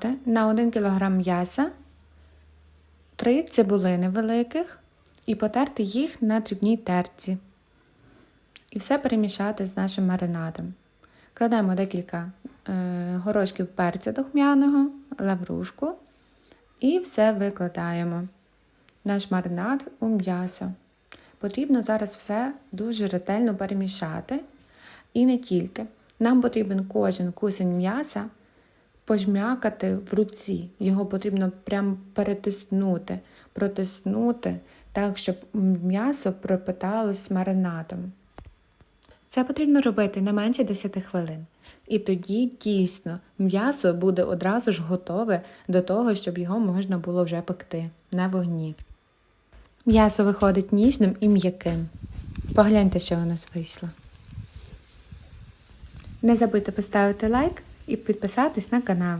додати на 1 кг м'яса 3 цибулини великих і потерти їх на дрібній терці. І все перемішати з нашим маринадом. Кладемо декілька е, горошків перця духмяного, лаврушку і все викладаємо. Наш маринад у м'ясо. Потрібно зараз все дуже ретельно перемішати. І не тільки. Нам потрібен кожен кусень м'яса пожмякати в руці. Його потрібно прям перетиснути, протиснути так, щоб м'ясо пропиталось маринадом. Це потрібно робити не менше 10 хвилин. І тоді дійсно м'ясо буде одразу ж готове до того, щоб його можна було вже пекти на вогні. М'ясо виходить ніжним і м'яким. Погляньте, що у нас вийшло. Не забудьте поставити лайк і підписатись на канал.